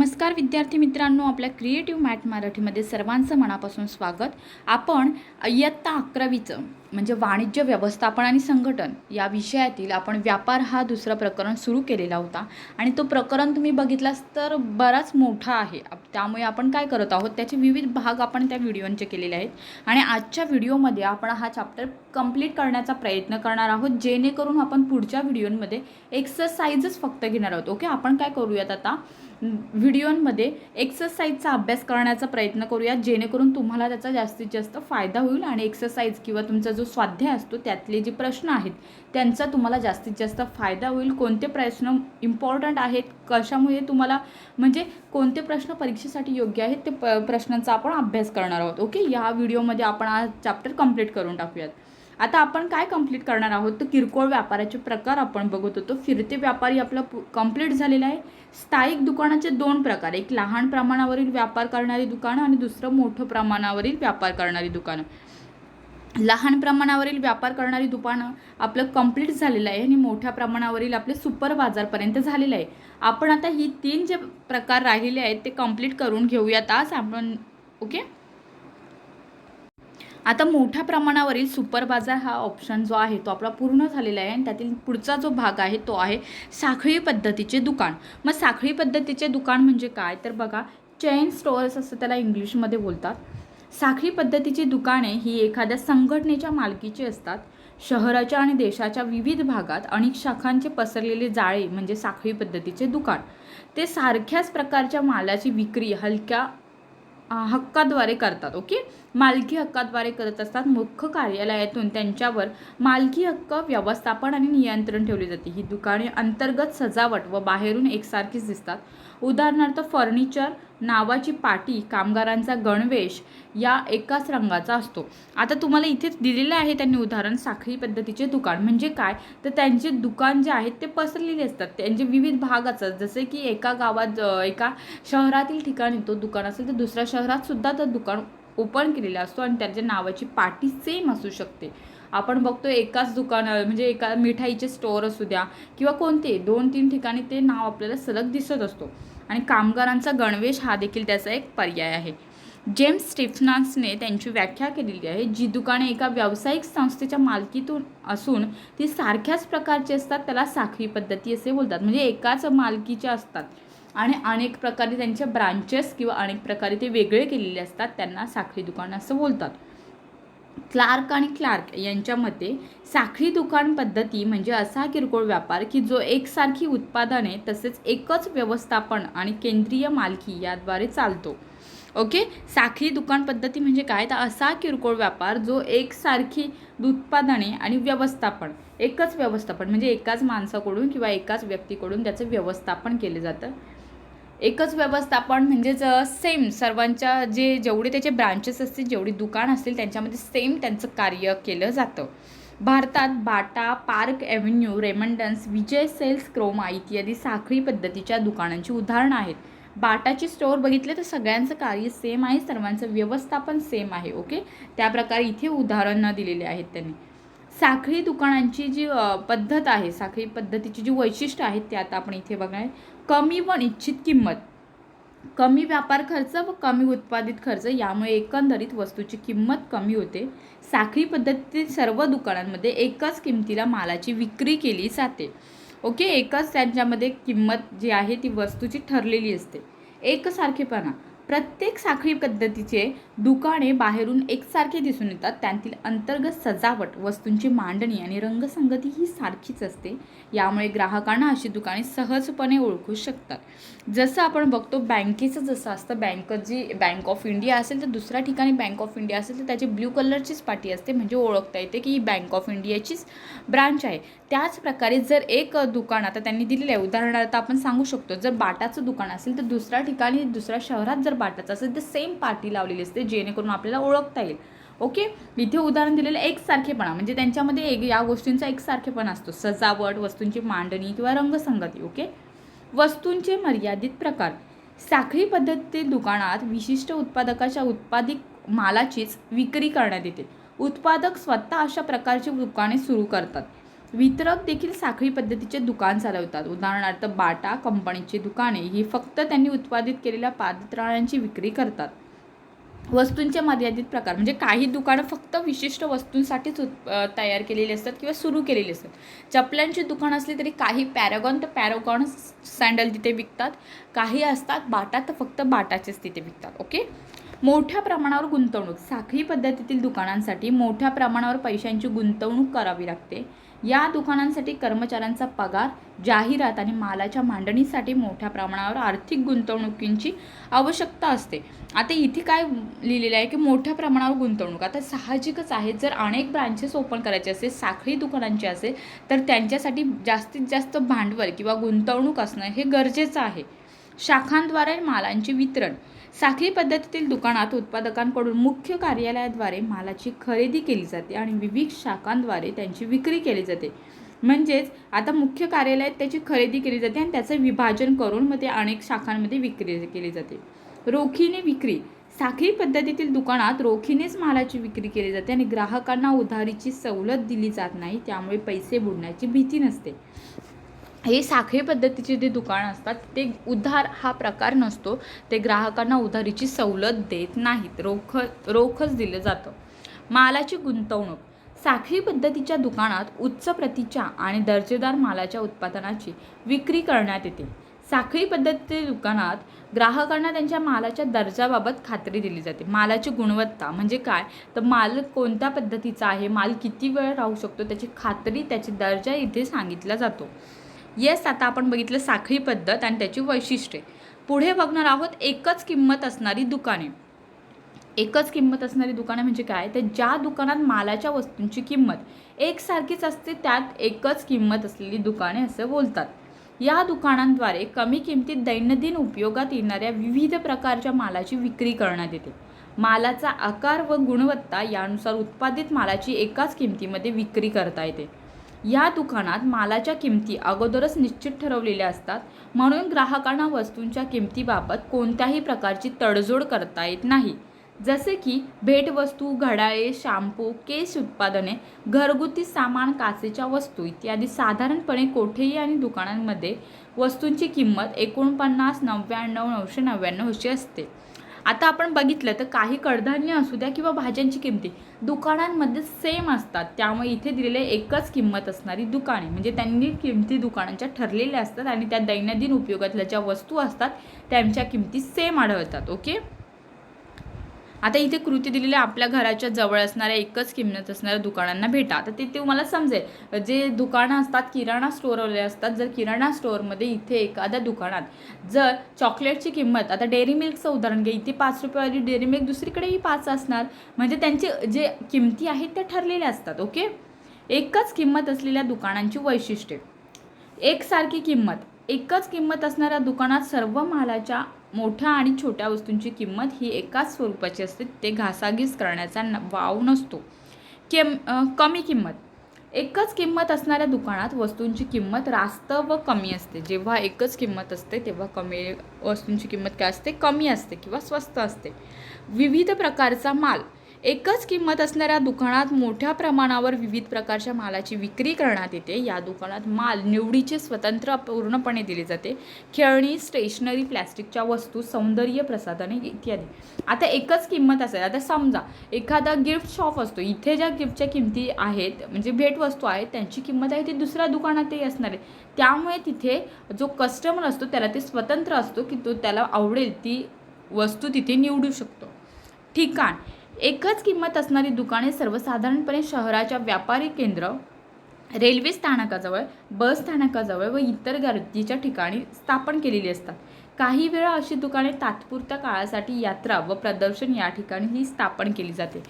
नमस्कार विद्यार्थी मित्रांनो आपल्या क्रिएटिव्ह मॅट मराठीमध्ये सर्वांचं मनापासून स्वागत. आपण इयत्ता अकरावीचं म्हणजे वाणिज्य व्यवस्थापन आणि संघटन या विषयातील आपण व्यापार हा दुसरा प्रकरण सुरू केलेला होता. आणि तो प्रकरण तुम्ही बघितलास तर बराच मोठा आहे. त्यामुळे आपण काय करत आहोत त्याचे विविध भाग आपण त्या व्हिडिओंचे केलेले आहेत. आणि आजच्या व्हिडिओमध्ये आपण हा चॅप्टर कंप्लीट करण्याचा प्रयत्न करणार आहोत जेणेकरून आपण पुढच्या व्हिडिओमध्ये एक्सरसाइजच फक्त घेणार आहोत. ओके? आपण काय करूयात आता? व्हिडिओंमध्ये एक्सरसाइजचा अभ्यास करण्याचा प्रयत्न करूया जेणेकरून तुम्हाला त्याचा जास्तीत जास्त फायदा होईल आणि एक्सरसाइज किंवा तुमचा जो स्वाध्याय असतो त्यातले जे प्रश्न आहेत त्यांचा तुम्हाला जास्तीत जास्त फायदा होईल. कोणते प्रश्न इम्पॉर्टंट आहेत? कशामुळे तुम्हाला म्हणजे कोणते प्रश्न परीक्षेसाठी योग्य आहेत ते प प्रश्नांचा आपण अभ्यास करणार आहोत. ओके या व्हिडिओमध्ये आपण हा चॅप्टर कंप्लीट करून टाकूयात. आता आपण काय कंप्लीट करणार आहोत? तर किरकोळ व्यापाराचे प्रकार आपण बघत होतो. फिरते व्यापारी आपला कंप्लीट झालेला आहे. स्थायिक दुकानाचे दोन प्रकार. एक लहान प्रमाणावरील व्यापार करणारी दुकानं आणि दुसरं मोठं प्रमाणावरील व्यापार करणारी दुकानं. लहान प्रमाणावरील व्यापार करणारी दुकानं आपलं कंप्लीट झालेलं आहे आणि मोठ्या प्रमाणावरील आपले सुपर बाजारपर्यंत झालेलं आहे. आपण आता ही तीन जे प्रकार राहिले आहेत ते कंप्लीट करून घेऊयात आज आपण ओके आता मोठ्या प्रमाणावरील सुपर बाजार हा ऑप्शन जो आहे तो आपला पूर्ण झालेला आहे आणि त्यातील पुढचा जो भाग आहे तो आहे साखळी पद्धतीचे दुकान. मग साखळी पद्धतीचे दुकान म्हणजे काय? तर बघा चेन स्टोअर्स असं त्याला इंग्लिशमध्ये बोलतात. साखळी पद्धतीची दुकाने ही एखाद्या संघटनेच्या मालकीची असतात. शहराच्या आणि देशाच्या विविध भागात अनेक शाखांचे पसरलेले जाळे म्हणजे साखळी पद्धतीचे दुकान. ते सारख्याच प्रकारच्या मालाची विक्री हलक्या हक्काद्वारे करतात ओके? मालकी हक्काद्वारे करत असतात. मुख्य कार्यालयातून त्यांच्यावर मालकी हक्क व्यवस्थापन आणि नियंत्रण ठेवले जाते. ही दुकाने अंतर्गत सजावट व बाहेरून एकसारखीच दिसतात. उदाहरणार्थ फर्निचर नावाची पाटी कामगारांचा गणवेश या एकाच रंगाचा असतो. आता तुम्हाला इथेच दिलेलं आहे त्यांनी उदाहरण साखळी पद्धतीचे दुकान. म्हणजे काय? तर त्यांचे दुकान जे आहेत ते पसरलेले असतात. त्यांचे विविध भाग असतात. जसे की एका गावात एका शहरातील ठिकाणी तो दुकान असेल तर दुसऱ्या शहरात सुद्धा तो दुकान ओपन केलेला असतो आणि त्यांच्या नावाची पाटी सेम असू शकते. आपण बघतो एकाच दुकान म्हणजे एका मिठाईचे स्टोअर असू द्या किंवा कोणते दोन तीन ठिकाणी ते नाव आपल्याला सलग दिसत असतो. आणि कामगारांचा गणवेश हा देखील त्याचा एक पर्याय आहे. जेम्स स्टिफनान्सने त्यांची व्याख्या केलेली आहे जी दुकाने एका व्यावसायिक संस्थेच्या मालकीतून असून ती सारख्याच प्रकारची असतात त्याला साखळी पद्धती असे बोलतात. म्हणजे एकाच मालकीचे असतात आणि अनेक प्रकारे त्यांचे ब्रांचेस किंवा अनेक प्रकारे ते वेगळे केलेले असतात त्यांना साखळी दुकान असं बोलतात. क्लार्क आणि क्लार्क यांच्या मते साखळी दुकान पद्धती म्हणजे असा किरकोळ व्यापार की जो एकसारखी उत्पादने तसेच एकच व्यवस्थापन आणि केंद्रीय मालकी याद्वारे चालतो. ओके? साखळी दुकान पद्धती म्हणजे काय? तर असा किरकोळ व्यापार जो एकसारखी उत्पादने आणि व्यवस्थापन एकच व्यवस्थापन म्हणजे एकाच माणसाकडून किंवा एकाच व्यक्तीकडून त्याचं व्यवस्थापन केलं जातं. एकच व्यवस्थापन म्हणजेच सेम सर्वांच्या जे जेवढे त्याचे ब्रांचेस असतील जेवढी दुकान असतील त्यांच्यामध्ये सेम त्यांचं कार्य केलं जातं. भारतात Bata park avenue Raymonds Vijay sales Croma इत्यादी साखळी पद्धतीच्या दुकानांची उदाहरणं आहेत. बाटाची स्टोअर बघितले तर सगळ्यांचं कार्य सेम आहे सर्वांचं व्यवस्थापन सेम आहे ओके? त्याप्रकारे इथे उदाहरणं दिलेले आहेत त्यांनी. साखळी दुकानांची जी पद्धत आहे साखळी पद्धतीची जी वैशिष्ट्य आहेत ते आता आपण इथे बघणार आहे. कमी व निश्चित किंमत. कमी व्यापार खर्च व कमी उत्पादित खर्च यामुळे एकंदरीत वस्तूची किंमत कमी होते. साखळी पद्धतीतील सर्व दुकानांमध्ये एकाच किमतीला मालाची विक्री केली जाते. ओके? एकच त्यांच्यामध्ये किंमत जी आहे ती वस्तूची ठरलेली असते. एकसारखेपणा. प्रत्येक साखळी पद्धतीचे दुकाने बाहेरून एकसारखे दिसून येतात. त्यांतील अंतर्गत सजावट वस्तूंची मांडणी आणि रंगसंगती ही सारखीच असते. यामुळे ग्राहकांना अशी दुकाने सहजपणे ओळखू शकतात. जसं आपण बघतो बँकेचं जसं असतं बँक जी बँक ऑफ इंडिया असेल तर दुसऱ्या ठिकाणी बँक ऑफ इंडिया असेल तर त्याची ब्ल्यू कलरचीच पाटी असते. म्हणजे ओळखता येते की ही बँक ऑफ इंडियाचीच ब्रांच आहे. त्याच प्रकारे जर एक दुकान आता त्यांनी दिलेलं आहे. उदाहरणार्थ आपण सांगू शकतो जर बाटाचं दुकान असेल तर दुसऱ्या ठिकाणी दुसऱ्या शहरात जर बाटाचं असेल तर सेम पाटी लावलेली असते जेणेकरून आपल्याला ओळखता येईल. ओके इथे उदाहरण दिलेलं एकसारखेपणा. म्हणजे त्यांच्यामध्ये एक या गोष्टींचा एकसारखेपणा असतो. सजावट वस्तूंची मांडणी किंवा रंगसंगती ओके वस्तूंचे मर्यादित प्रकार. साखळी पद्धतीतील दुकानात विशिष्ट उत्पादकाच्या उत्पादित मालाचीच विक्री करण्यात येते. उत्पादक स्वतः अशा प्रकारची दुकाने सुरू करतात. वितरक देखील साखळी पद्धतीचे दुकान चालवतात. उदाहरणार्थ बाटा कंपनीची दुकाने ही फक्त त्यांनी उत्पादित केलेल्या पादत्राणांची विक्री करतात. वस्तूंचे मर्यादित प्रकार म्हणजे काही दुकानं फक्त विशिष्ट वस्तूंसाठीच उत् तयार केलेली असतात किंवा सुरू केलेली असतात. चपल्यांची दुकानं असली तरी काही पॅरागॉन तर पॅरागॉन सँडल तिथे विकतात. काही असतात बाटा तर फक्त बाटाचेच तिथे विकतात ओके? मोठ्या प्रमाणावर गुंतवणूक साखळी पद्धतीतील दुकानांसाठी मोठ्या प्रमाणावर पैशांची गुंतवणूक करावी लागते. या दुकानांसाठी कर्मचाऱ्यांचा पगार जाहिरात आणि मालाच्या मांडणीसाठी मोठ्या प्रमाणावर आर्थिक गुंतवणुकींची आवश्यकता असते. आता इथे काय लिहिलेलं आहे की मोठ्या प्रमाणावर गुंतवणूक. आता साहजिकच आहे जर अनेक ब्रांचेस ओपन करायचे असेल साखळी दुकानांची असेल तर त्यांच्यासाठी जास्तीत जास्त भांडवल किंवा गुंतवणूक असणं हे गरजेचं आहे. शाखांद्वारे मालांचे वितरण. साखळी पद्धतीतील दुकानात उत्पादकांकडून मुख्य कार्यालयाद्वारे मालाची खरेदी केली जाते आणि विविध शाखांद्वारे त्यांची विक्री केली जाते. म्हणजेच आता मुख्य कार्यालयात त्याची खरेदी केली जाते आणि त्याचं विभाजन करून मग ते अनेक शाखांमध्ये विक्री केली जाते. रोखीने विक्री. साखळी पद्धतीतील दुकानात रोखीनेच मालाची विक्री केली जाते आणि ग्राहकांना उधारीची सवलत दिली जात नाही त्यामुळे पैसे बुडण्याची भीती नसते. हे साखळी पद्धतीचे जे दुकानं असतात ते उधार हा प्रकार नसतो. ते ग्राहकांना उधारीची सवलत देत नाहीत. रोख रोखच दिलं जातं. मालाची गुंतवणूक. साखळी पद्धतीच्या दुकानात उच्च प्रतीच्या आणि दर्जेदार मालाच्या उत्पादनाची विक्री करण्यात येते. साखळी पद्धतीच्या दुकानात ग्राहकांना त्यांच्या मालाच्या दर्जाबाबत खात्री दिली जाते. मालाची गुणवत्ता म्हणजे काय? तर माल कोणत्या पद्धतीचा आहे? माल किती वेळ राहू शकतो? त्याची खात्री त्याची दर्जा इथे सांगितला जातो. येस आता आपण बघितलं साखळी पद्धत आणि त्याची वैशिष्ट्ये. पुढे बघणार आहोत एकच किंमत असणारी दुकाने. एकच किंमत असणारी दुकाने म्हणजे काय? तर ज्या दुकानात मालाच्या वस्तूंची किंमत एकसारखीच असते त्यात एकच किंमत असलेली दुकाने असं बोलतात. या दुकानांद्वारे कमी किमतीत दैनंदिन उपयोगात येणाऱ्या विविध प्रकारच्या मालाची विक्री करण्यात येते. मालाचा आकार व गुणवत्ता यानुसार उत्पादित मालाची एकाच किमतीमध्ये विक्री करता येते. या दुकानात मालाच्या किमती अगोदरच निश्चित ठरवलेल्या असतात. म्हणून ग्राहकांना वस्तूंच्या किमतीबाबत कोणत्याही प्रकारची तडजोड करता येत नाही. जसे की भेटवस्तू घड्याळे शॅम्पू केस उत्पादने घरगुती सामान काचेच्या वस्तू इत्यादी साधारणपणे कोठेही आणि दुकानांमध्ये वस्तूंची किंमत एकोणपन्नास नव्याण्णव नऊशे नव्याण्णव अशी असते. आता आपण बघितलं तर काही कडधान्य असू द्या किंवा भाज्यांची किमती दुकानांमध्ये सेम असतात. त्यामुळे इथे दिलेले एकच किंमत असणारी दुकाने. म्हणजे त्यांनी किमती दुकानांच्या ठरलेल्या असतात आणि त्या दैनंदिन उपयोगातल्या ज्या वस्तू असतात त्यांच्या किमती सेम आढळतात. ओके आता इथे कृती दिलेली आपल्या घराच्या जवळ असणाऱ्या एकच किंमत असणाऱ्या दुकानांना भेटा. आता ते तुम्हाला समजेल. जे दुकानं असतात किराणा स्टोरवले असतात जर किराणा स्टोअरमध्ये इथे एखाद्या दुकानात जर चॉकलेटची किंमत आता डेअरी मिल्कचं उदाहरण घ्या इथे पाच रुपयावाली डेअरी मिल्क दुसरीकडेही पाच असणार. म्हणजे त्यांचे जे किमती आहेत त्या ठरलेल्या असतात ओके? एकच किंमत असलेल्या दुकानांची वैशिष्ट्ये. एकसारखी किंमत. एकच किंमत असणाऱ्या दुकानात सर्व मालाच्या मोठ्या आणि छोट्या वस्तूंची किंमत ही एकाच स्वरूपाची असते. ते घासाघीस करण्याचा न वाव नसतो. किम कमी किंमत. एकच किंमत असणाऱ्या दुकानात वस्तूंची किंमत रास्त व कमी असते. जेव्हा एकच किंमत असते तेव्हा कमी वस्तूंची किंमत काय असते? कमी असते किंवा स्वस्त असते. विविध प्रकारचा माल. एकच किंमत असणाऱ्या दुकानात मोठ्या प्रमाणावर विविध प्रकारच्या मालाची विक्री करण्यात येते. या दुकानात माल निवडीचे स्वतंत्र पूर्णपणे दिले जाते. खेळणी स्टेशनरी प्लॅस्टिकच्या वस्तू सौंदर्य प्रसाधने इत्यादी. आता एकच किंमत असेल. आता समजा एखादा गिफ्ट शॉप असतो. इथे ज्या गिफ्टच्या किमती आहेत म्हणजे भेटवस्तू आहेत त्यांची किंमत आहे ती दुसऱ्या दुकानातही असणार आहे. त्यामुळे तिथे जो कस्टमर असतो त्याला ते स्वतंत्र असतो की तो त्याला आवडेल ती वस्तू तिथे निवडू शकतो. ठिकाण. एकच किंमत असणारी दुकाने सर्वसाधारणपणे शहराच्या व्यापारी केंद्र रेल्वे स्थानकाजवळ बस स्थानकाजवळ व इतर गर्दीच्या ठिकाणी स्थापन केलेली असतात. काही वेळा अशी दुकाने तात्पुरत्या काळासाठी यात्रा व प्रदर्शन या ठिकाणी ही स्थापन केली जाते.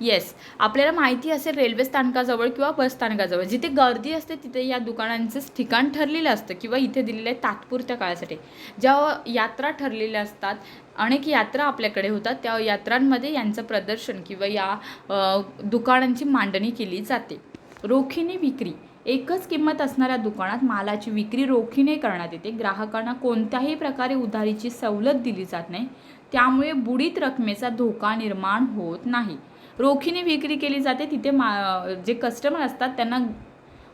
येस आपल्याला माहिती असेल रेल्वे स्थानकाजवळ किंवा बस स्थानकाजवळ. जिथे गर्दी असते तिथे या दुकानांचं ठिकाण ठरलेलं असतं किंवा इथे दिलेलं आहे तात्पुरत्या काळासाठी. ज्या यात्रा ठरलेल्या असतात अनेक यात्रा आपल्याकडे होतात. त्या यात्रांमध्ये यांचं प्रदर्शन किंवा या दुकानांची मांडणी केली जाते. रोखीने विक्री. एकच किंमत असणाऱ्या दुकानात मालाची विक्री रोखीने करण्यात येते. ग्राहकांना कोणत्याही प्रकारे उधारीची सवलत दिली जात नाही त्यामुळे बुडीत रकमेचा धोका निर्माण होत नाही. रोखीने विक्री केली जाते तिथे मा जे कस्टमर असतात त्यांना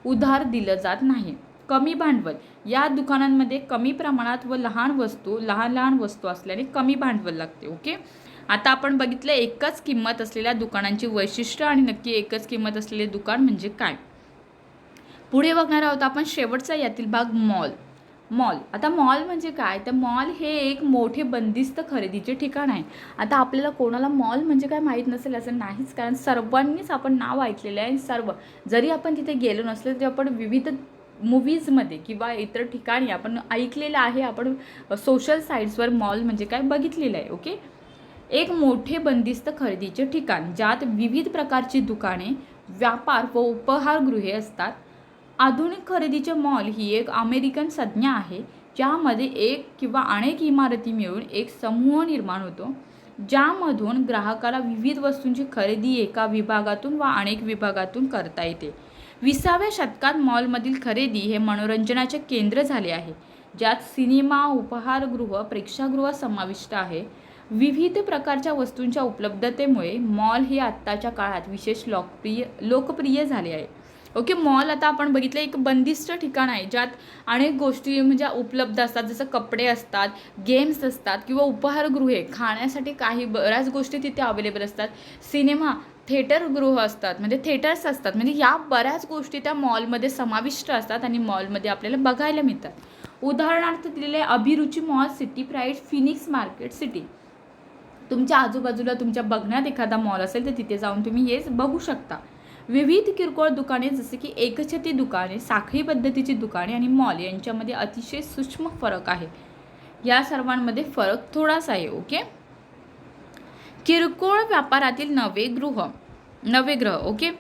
उधार दिलं जात नाही. कमी भांडवल. या दुकानांमध्ये कमी प्रमाणात व लहान वस्तू लहान लहान वस्तू असल्याने कमी भांडवल लागते ओके? आता आपण बघितलं एकच किंमत असलेल्या दुकानांची वैशिष्ट्य आणि नक्की एकच किंमत असलेले दुकान म्हणजे काय? पुढे बघणार आहोत आपण शेवटचा यातील भाग मॉल. मॉल. आता मॉल म्हणजे काय? तर मॉल हे एक मोठे बंदिस्त खरेदीचे ठिकाण आहे. आता आपल्याला कोणाला मॉल म्हणजे काय माहीत नसेल असं नाहीच कारण सर्वांनीच आपण नाव ऐकलेलं आहे सर्व. जरी आपण तिथे गेलो नसलो तरी आपण विविध मूवीजमध्ये किंवा इतर ठिकाणी आपण ऐकलेलं आहे आपण सोशल साईट्सवर मॉल म्हणजे काय बघितलेलं आहे ओके? एक मोठे बंदिस्त खरेदीचे ठिकाण ज्यात विविध प्रकारची दुकाने व्यापार व उपहारगृहे असतात. आधुनिक खरेदीचे मॉल ही एक अमेरिकन संज्ञा आहे ज्यामध्ये एक किंवा अनेक इमारती मिळून एक समूह निर्माण होतो ज्यामधून ग्राहकाला विविध वस्तूंची खरेदी एका विभागातून वा अनेक विभागातून करता येते. विसाव्या शतकात मॉलमधील खरेदी हे मनोरंजनाचे केंद्र झाले आहे ज्यात सिनेमा उपहारगृह प्रेक्षागृह समाविष्ट आहे. विविध प्रकारच्या वस्तूंच्या उपलब्धतेमुळे मॉल हे आत्ताच्या काळात विशेष लोकप्रिय लोकप्रिय झाले आहे. ओके मॉल आता आपण बघितलं एक बंदिस्त ठिकाण आहे ज्यात अनेक गोष्टी म्हणजे उपलब्ध असतात जसं कपडे असतात गेम्स असतात किंवा उपहारगृहे खाण्यासाठी काही बऱ्याच गोष्टी तिथे अवेलेबल असतात. सिनेमा थिएटर गृह असतात म्हणजे थिएटर्स असतात म्हणजे या बऱ्याच गोष्टी त्या मॉलमध्ये समाविष्ट असतात आणि मॉलमध्ये आपल्याला बघायला मिळतात. उदाहरणार्थ दिलेले Abhiruchi mall city pride Phoenix market city. तुमच्या आजूबाजूला तुमच्या बघण्यात एखादा मॉल असेल तर तिथे जाऊन तुम्ही हेच बघू शकता. विविध किरकोळ दुकाने जसे की एकछती दुकाने साखळी पद्धतीची दुकाने आणि मॉल यांच्यामध्ये अतिशय सूक्ष्म फरक आहे. या सर्वांमध्ये फरक थोडासा आहे ओके? किरकोळ व्यापारातील नवे गृह नवे ग्रह ओके?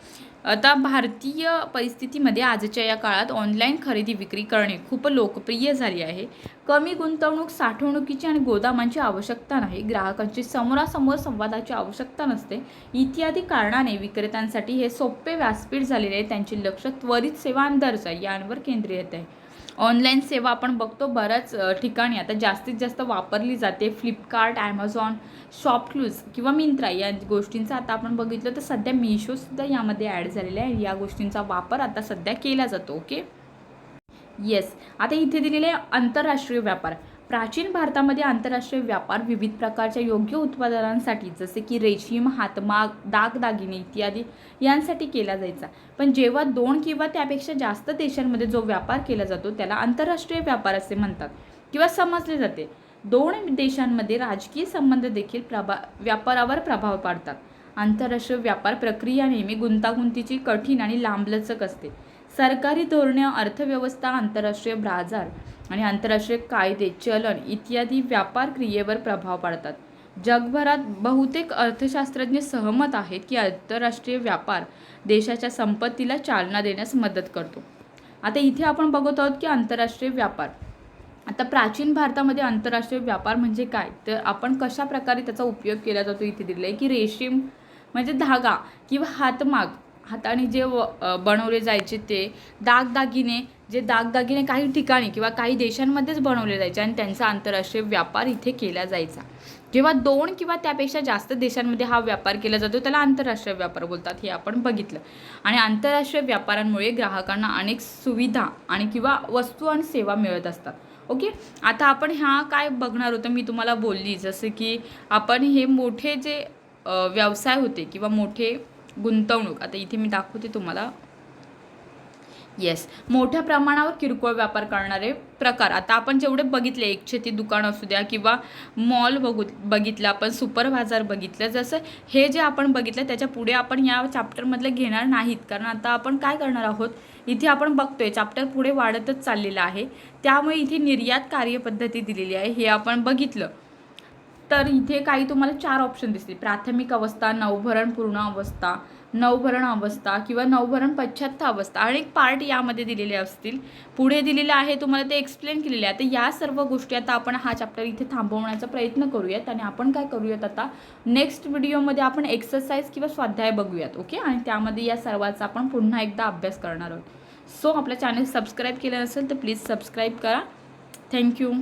आता भारतीय परिस्थितीमध्ये आजच्या या काळात ऑनलाईन खरेदी विक्री करणे खूप लोकप्रिय झाली आहे. कमी गुंतवणूक साठवणुकीची आणि गोदामांची आवश्यकता नाही. ग्राहकांची समोरासमोर संवादाची आवश्यकता नसते. इत्यादी कारणाने विक्रेत्यांसाठी हे सोपे व्यासपीठ झालेले आहे. त्यांचे लक्ष त्वरित सेवा आणि दर्जा यांवर केंद्रित आहे. ऑनलाईन सेवा आपण बघतो बऱ्याच ठिकाणी. आता जास्तीत जास्त वापरली जाते फ्लिपकार्ट ॲमेझॉन शॉपक्लूज किंवा मिंत्रा या गोष्टींचा. आता आपण बघितलं तर सध्या मिशोसुद्धा यामध्ये ॲड झालेला आहे. या गोष्टींचा वापर आता सध्या केला जातो ओके येस आता इथे दिलेले आहे आंतरराष्ट्रीय व्यापार. प्राचीन भारतामध्ये आंतरराष्ट्रीय व्यापार विविध प्रकारच्या योग्य उत्पादनांसाठी जसे की रेशीम हातमाग दागदागिने इत्यादी यांसाठी केला जायचा. पण जेव्हा दोन किंवा त्यापेक्षा जास्त देशांमध्ये जो व्यापार केला जातो त्याला आंतरराष्ट्रीय व्यापार असे म्हणतात किंवा समजले जाते. दोन देशांमध्ये राजकीय संबंध देखील प्रभा व्यापारावर प्रभाव पाडतात. आंतरराष्ट्रीय व्यापार प्रक्रिया नेहमी गुंतागुंतीची कठीण आणि लांबलचक असते. सरकारी धोरणे अर्थव्यवस्था आंतरराष्ट्रीय बाजार आणि आंतरराष्ट्रीय कायदे चलन इत्यादी व्यापार क्रियेवर प्रभाव पाडतात. जगभरात बहुतेक अर्थशास्त्रज्ञ सहमत आहेत की आंतरराष्ट्रीय व्यापार देशाच्या संपत्तीला चालना देण्यास मदत करतो. आता इथे आपण बघत आहोत की आंतरराष्ट्रीय व्यापार. आता प्राचीन भारतामध्ये आंतरराष्ट्रीय व्यापार म्हणजे काय? तर आपण कशा प्रकारे त्याचा उपयोग केला जातो इथे दिलं आहे की रेशीम म्हणजे धागा किंवा हातमाग हाताने जे व बनवले जायचे ते दागदागिने जे दागदागिने काही ठिकाणी किंवा काही देशांमध्येच बनवले जायचे आणि त्यांचा आंतरराष्ट्रीय व्यापार इथे केला जायचा. जेव्हा दोन किंवा त्यापेक्षा जास्त देशांमध्ये हा व्यापार केला जातो त्याला आंतरराष्ट्रीय व्यापार बोलतात हे आपण बघितलं. आणि आंतरराष्ट्रीय व्यापारांमुळे ग्राहकांना अनेक सुविधा आणि किंवा वस्तू आणि सेवा मिळत असतात. ओके? आता आपण ह्या काय बघणार होतं मी तुम्हाला बोलली. जसं की आपण हे मोठे जे व्यवसाय होते किंवा मोठे गुंतवणूक. आता इथे मी दाखवते तुम्हाला. येस मोठ्या प्रमाणावर किरकोळ व्यापार करणारे प्रकार. आता आपण जेवढे बघितले एकशेती दुकान असू द्या किंवा मॉल बघू बघितलं आपण सुपर बाजार बघितलं जसं हे जे आपण बघितलं त्याच्या पुढे आपण या चॅप्टरमधले घेणार नाहीत. कारण आता आपण काय करणार आहोत? इथे आपण बघतोय चॅप्टर पुढे वाढतच चाललेलं आहे. त्यामुळे इथे निर्यात कार्यपद्धती दिलेली आहे. हे आपण बघितलं. तर इथे काही तुम्हाला चार ऑप्शन दिसतील. प्राथमिक अवस्था नवभरण पूर्ण अवस्था नवभरण अवस्था किंवा नवभरण पश्चात्त अवस्था. अनेक पार्ट यामध्ये दिलेले असतील. पुढे दिलेलं आहे तुम्हाला ते एक्सप्लेन केलेले आहे. तर या सर्व गोष्टी आता आपण हा चॅप्टर इथे थांबवण्याचा प्रयत्न करूयात आणि आपण काय करूयात आता? नेक्स्ट व्हिडिओमध्ये आपण एक्सरसाइज किंवा स्वाध्याय बघूयात ओके आणि त्यामध्ये या सर्वाचा आपण पुन्हा एकदा अभ्यास करणार आहोत. सो आपलं चॅनल सबस्क्राईब केलं नसेल तर प्लीज सबस्क्राईब करा. थँक्यू